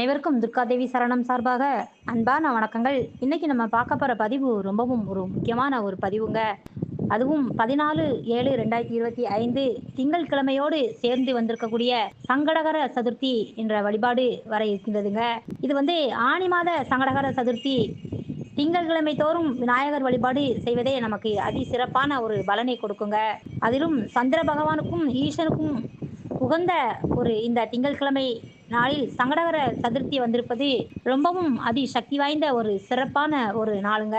அனைவருக்கும் துர்காதேவி சரணம் சார்பாக அன்பான வணக்கங்கள். இன்னைக்கு நம்ம பார்க்க போகிற பதிவு ரொம்பவும் ஒரு முக்கியமான ஒரு பதிவுங்க. அதுவும் பதினாலு ஏழு ரெண்டாயிரத்தி இருபத்தி ஐந்து திங்கட்கிழமையோடு சேர்ந்து வந்திருக்கக்கூடிய சங்கடகர சதுர்த்தி என்ற வழிபாடு வர இருக்கின்றதுங்க. இது வந்து ஆனி மாத சங்கடகர சதுர்த்தி. திங்கட்கிழமை தோறும் விநாயகர் வழிபாடு செய்வதே நமக்கு அதி சிறப்பான ஒரு பலனை கொடுக்குங்க. அதிலும் சந்திர பகவானுக்கும் ஈசனுக்கும் உகந்த ஒரு இந்த திங்கட்கிழமை நாளில் சங்கடகர சதுர்த்தி வந்திருப்பது ரொம்பவும் அதி சக்தி வாய்ந்த ஒரு சிறப்பான ஒரு நாளுங்க.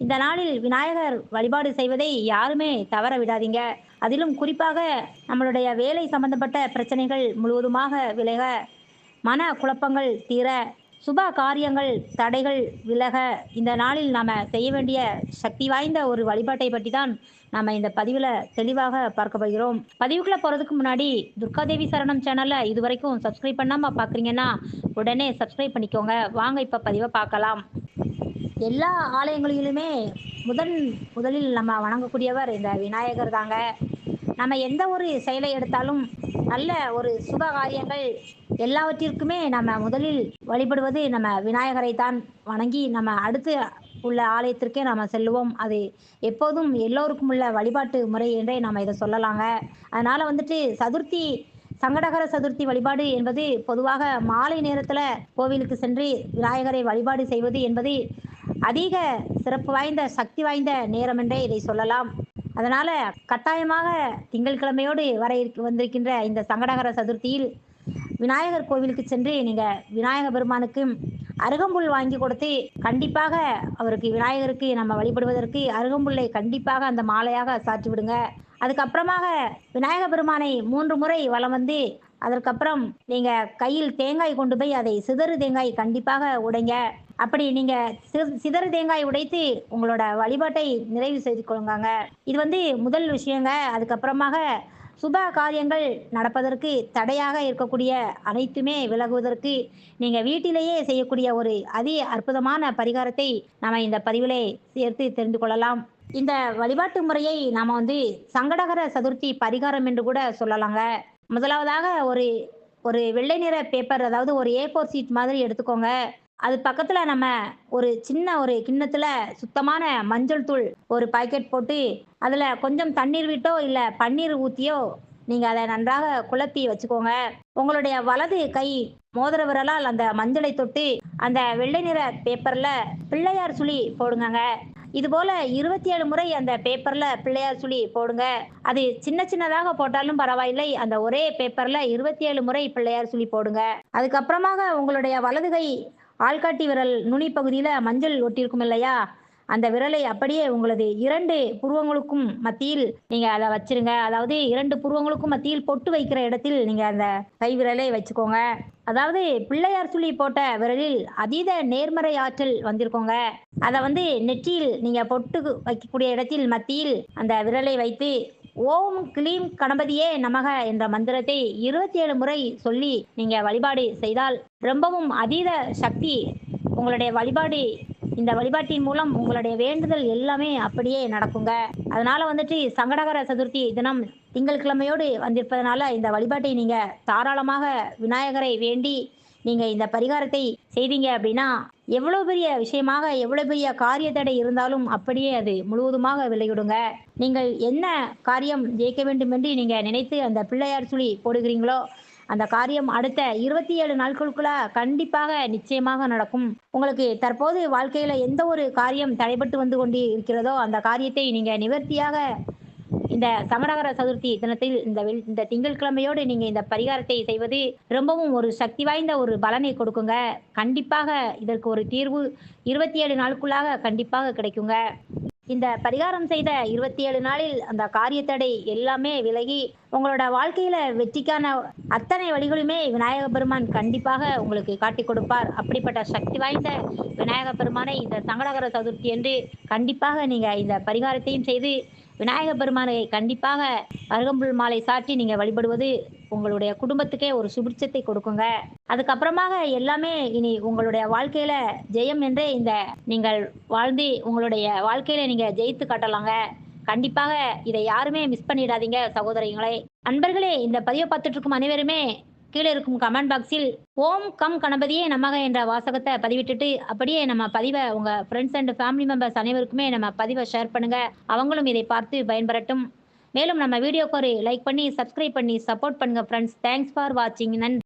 இந்த நாளில் விநாயகர் வழிபாடு செய்வதை யாருமே தவற விடாதீங்க. அதிலும் குறிப்பாக நம்மளுடைய வேலை சம்பந்தப்பட்ட பிரச்சனைகள் முழுவதுமாக விலக மன குழப்பங்கள் தீர சுப காரியங்கள் தடைகள் விலக இந்த நாளில் நாம் செய்ய வேண்டிய சக்தி வாய்ந்த ஒரு வழிபாட்டை பற்றி தான் நாம் இந்த பதிவில் தெளிவாக பார்க்க போகிறோம். பதிவுக்குள்ளே போகிறதுக்கு முன்னாடி துர்காதேவி சரணம் சேனலை இது வரைக்கும் சப்ஸ்கிரைப் பண்ணாமல் பார்க்குறீங்கன்னா உடனே சப்ஸ்கிரைப் பண்ணிக்கோங்க. வாங்க இப்போ பதிவை பார்க்கலாம். எல்லா ஆலயங்களிலுமே முதன் முதலில் நம்ம வணங்கக்கூடியவர் இந்த விநாயகர் தாங்க. நம்ம எந்த ஒரு செயலை எடுத்தாலும் நல்ல ஒரு சுப காரியங்கள் எல்லாவற்றிற்குமே நம்ம முதலில் வழிபடுவது நம்ம விநாயகரை தான் வணங்கி நம்ம அடுத்து உள்ள ஆலயத்திற்கே நாம் செல்லுவோம். அது எப்போதும் எல்லோருக்கும் உள்ள வழிபாட்டு முறை என்றே நாம் இதை சொல்லலாங்க. அதனால் வந்துட்டு சதுர்த்தி சங்கடகர சதுர்த்தி வழிபாடு என்பது பொதுவாக மாலை நேரத்தில் கோவிலுக்கு சென்று விநாயகரை வழிபாடு செய்வது என்பது அதிக சிறப்பு வாய்ந்த சக்தி வாய்ந்த நேரம் என்றே இதை சொல்லலாம். அதனால கட்டாயமாக திங்கட்கிழமையோடு வர வந்திருக்கின்ற இந்த சங்கடகர சதுர்த்தியில் விநாயகர் கோவிலுக்கு சென்று நீங்க விநாயக பெருமானுக்கு அருகம்புல் வாங்கி கொடுத்து கண்டிப்பாக அவருக்கு விநாயகருக்கு நம்ம வழிபடுவதற்கு அருகம்புல்லை கண்டிப்பாக அந்த மாலையாக சாற்றி விடுங்க அதுக்கப்புறமாக விநாயக பெருமானை மூன்று முறை வலம் வந்து அதற்கப்புறம் நீங்க கையில் தேங்காய் கொண்டு போய் அதை சிதறு தேங்காய் கண்டிப்பாக உடைங்க. அப்படி நீங்க சிதறு தேங்காய் உடைத்து உங்களோட வழிபாட்டை நிறைவு செய்து கொள்ளுங்க இது வந்து முதல் விஷயங்க. அதுக்கப்புறமாக சுப காரியங்கள் நடப்பதற்கு தடையாக இருக்கக்கூடிய அனைத்துமே விலகுவதற்கு நீங்க வீட்டிலேயே செய்யக்கூடிய ஒரு அதி அற்புதமான பரிகாரத்தை நாம இந்த பதிவிலே சேர்த்து தெரிந்து கொள்ளலாம். இந்த வழிபாட்டு முறையை நாம வந்து சங்கடகர சதுர்த்தி பரிகாரம் என்று கூட சொல்லலாங்க. முதலாவதாக ஒரு ஒரு வெள்ளை நிற பேப்பர் அதாவது ஒரு ஏ ஃபோர் சீட் மாதிரி எடுத்துக்கோங்க. அது பக்கத்துல நம்ம ஒரு சின்ன ஒரு கிண்ணத்துல சுத்தமான மஞ்சள் தூள் ஒரு பாக்கெட் போட்டு அதுல கொஞ்சம் தண்ணீர் விட்டோ இல்ல பன்னீர் ஊத்தியோ நீங்க அதை நன்றாக குழப்பி வச்சுக்கோங்க. உங்களுடைய வலது கை மோதிர விரலால் அந்த மஞ்சளை தொட்டு அந்த வெள்ளை நிற பேப்பர்ல பிள்ளையார் சுழி போடுங்க இது போல இருபத்தி ஏழு முறை அந்த பேப்பர்ல பிள்ளையார் சுழி போடுங்க. அது சின்ன சின்னதாக போட்டாலும் பரவாயில்லை. அந்த ஒரே பேப்பர்ல இருபத்தி ஏழு முறை பிள்ளையார் சுழி போடுங்க. அதுக்கப்புறமாக உங்களுடைய வலதுகை ஆள்காட்டி விரல் நுனி பகுதியில மஞ்சள் ஒட்டியிருக்கும் இல்லையா? அந்த விரலை அப்படியே உங்களது இரண்டு புருவங்களுக்கும் மத்தியில் நீங்க அதை வச்சிருங்க. அதாவது இரண்டு புருவங்களுக்கும் மத்தியில் பொட்டு வைக்கிற இடத்தில் நீங்க அந்த கை விரலை வச்சுக்கோங்க. அதாவது பிள்ளையார் சுழி போட்ட விரலில் அதீத நேர்மறை ஆற்றல் வந்திருக்கோங்க. அதை வந்து நெற்றியில் நீங்க பொட்டு வைக்கக்கூடிய இடத்தில் மத்தியில் அந்த விரலை வைத்து ஓம் கிளீம் கணபதியே நமக என்ற மந்திரத்தை இருபத்தி ஏழு முறை சொல்லி நீங்க வழிபாடு செய்தால் ரொம்பவும் அதீத சக்தி உங்களுடைய வழிபாடு இந்த வழிபாட்டின் மூலம் உங்களுடைய வேண்டுதல் எல்லாமே அப்படியே நடக்குங்க. அதனால வந்துட்டு சங்கடகர சதுர்த்தி தினம் திங்கட்கிழமையோடு வந்திருப்பதனால இந்த வழிபாட்டை நீங்க தாராளமாக விநாயகரை வேண்டி நீங்க இந்த பரிகாரத்தை செய்தீங்க அப்படின்னா எவ்வளவு பெரிய விஷயமாக எவ்வளவு பெரிய காரிய தடை இருந்தாலும் அப்படியே அது முழுவதுமாக விலகிடுங்க நீங்கள் என்ன காரியம் ஜெயிக்க வேண்டும் என்று நீங்க நினைத்து அந்த பிள்ளையார் சுழி போடுகிறீங்களோ அந்த காரியம் அடுத்த இருபத்தி ஏழு நாட்களுக்குள்ள கண்டிப்பாக நிச்சயமாக நடக்கும். உங்களுக்கு தற்போது வாழ்க்கையில எந்த ஒரு காரியம் தடைபட்டு வந்து கொண்டு இருக்கிறதோ அந்த காரியத்தை நீங்க நிவர்த்தியாக இந்த சமரகர சதுர்த்தி தினத்தில் இந்த வெள்- இந்த திங்கட்கிழமையோடு நீங்க இந்த பரிகாரத்தை செய்வது ரொம்பவும் ஒரு சக்தி வாய்ந்த ஒரு பலனை கொடுக்குங்க. கண்டிப்பாக இதற்கு ஒரு தீர்வு இருபத்தி ஏழு நாளுக்குள்ளாக கண்டிப்பாக கிடைக்குங்க. இந்த பரிகாரம் செய்த இருபத்தி ஏழு நாளில் அந்த காரியத்தடை எல்லாமே விலகி உங்களோட வாழ்க்கையில வெற்றிக்கான அத்தனை வழிகளுமே விநாயக பெருமான் கண்டிப்பாக உங்களுக்கு காட்டி கொடுப்பார். அப்படிப்பட்ட சக்தி வாய்ந்த விநாயக பெருமானை இந்த சங்கடகர சதுர்த்தி என்று கண்டிப்பாக நீங்க இந்த பரிகாரத்தையும் செய்து விநாயக பெருமானை கண்டிப்பாக அருகம்புல் மாலை சாற்றி நீங்கள் வழிபடுவது உங்களுடைய குடும்பத்துக்கே ஒரு சுபிட்சத்தை கொடுக்குங்க. அதுக்கப்புறமாக எல்லாமே இனி உங்களுடைய வாழ்க்கையில ஜெயம் என்றே இந்த நீங்கள் வாழ்ந்து உங்களுடைய வாழ்க்கையில நீங்க ஜெயித்து காட்டலாங்க. கண்டிப்பாக இதை யாருமே மிஸ் பண்ணிடாதீங்க சகோதரிகளை அன்பர்களே இந்த பதிவை பார்த்துட்டு இருக்கும் அனைவருமே கீழே இருக்கும் கமெண்ட் பாக்ஸில் ஓம் கம் கணபதியே நமக என்ற வாசகத்தை பதிவிட்டுட்டு அப்படியே நம்ம பதிவை உங்க ஃப்ரெண்ட்ஸ் அண்ட் ஃபேமிலி மெம்பர்ஸ் அனைவருக்குமே நம்ம பதிவை ஷேர் பண்ணுங்க. அவங்களும் இதை பார்த்து பயன்பெறட்டும். மேலும் நம்ம வீடியோக்கு ஒரு லைக் பண்ணி சப்ஸ்கிரைப் பண்ணி சப்போர்ட் பண்ணுங்க ஃப்ரெண்ட்ஸ் தேங்க்ஸ் ஃபார் வாட்சிங் நன்றி.